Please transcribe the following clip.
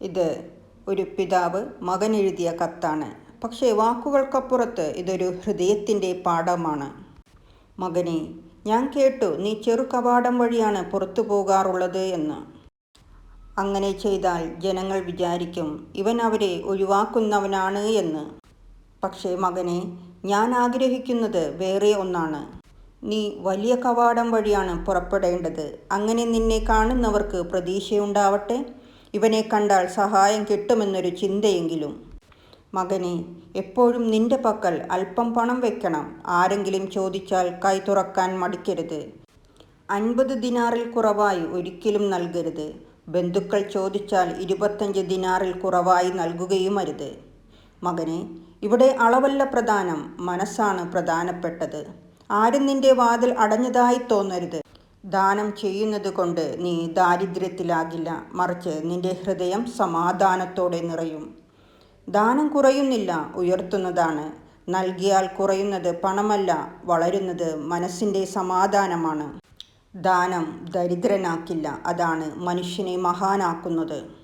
ഇത് ഒരു പിതാവ് മകൻ എഴുതിയ കത്താണ്. പക്ഷേ വാക്കുകൾക്കപ്പുറത്ത് ഇതൊരു ഹൃദയത്തിന്റെ പാഠമാണ്. മകനെ ഞാൻ കേട്ടു നീ ചെറു കവാടം വഴിയാണ് പുറത്തു പോകാറുള്ളത് എന്ന്. അങ്ങനെ ചെയ്താൽ ജനങ്ങൾ വിചാരിക്കും ഇവൻ അവരെ ഒഴിവാക്കുന്നവനാണ് എന്ന്. പക്ഷേ മകനെ ഞാൻ ആഗ്രഹിക്കുന്നത് വേറെ ഒന്നാണ്. നീ വലിയ കവാടം വഴിയാണ് പുറപ്പെടേണ്ടത്. അങ്ങനെ നിന്നെ കാണുന്നവർക്ക് പ്രതീക്ഷയുണ്ടാവട്ടെ? ഇവനെ കണ്ടാൽ സഹായം കിട്ടുമെന്നൊരു ചിന്തയെങ്കിലും. മകനെ എപ്പോഴും നിന്റെ പക്കൽ അല്പം പണം വെക്കണം. ആരെങ്കിലും ചോദിച്ചാൽ കൈ തുറക്കാൻ മടിക്കരുത്. അൻപത് ദിനാറിൽ കുറവായി ഒരിക്കലും നൽകരുത്. ബന്ധുക്കൾ ചോദിച്ചാൽ ഇരുപത്തഞ്ച് ദിനാറിൽ കുറവായി നൽകുകയും അരുത്. മകനെ ഇവിടെ അളവല്ല പ്രധാനം മനസ്സാണ് പ്രധാനപ്പെട്ടത്. ആരും നിന്റെ വാതിൽ അടഞ്ഞതായി തോന്നരുത്. ദാനം ചെയ്യുന്നത് കൊണ്ട് നീ ദാരിദ്ര്യത്തിലാകില്ല. മറിച്ച് നിന്റെ ഹൃദയം സമാധാനത്തോടെ നിറയും. ദാനം കുറയുന്നില്ല ഉയർത്തുന്നതാണ്. നൽകിയാൽ കുറയുന്നത് പണമല്ല വളരുന്നത് മനസ്സിന്റെ സമാധാനമാണ്. ദാനം ദരിദ്രനാക്കില്ല അതാണ് മനുഷ്യനെ മഹാനാക്കുന്നത്.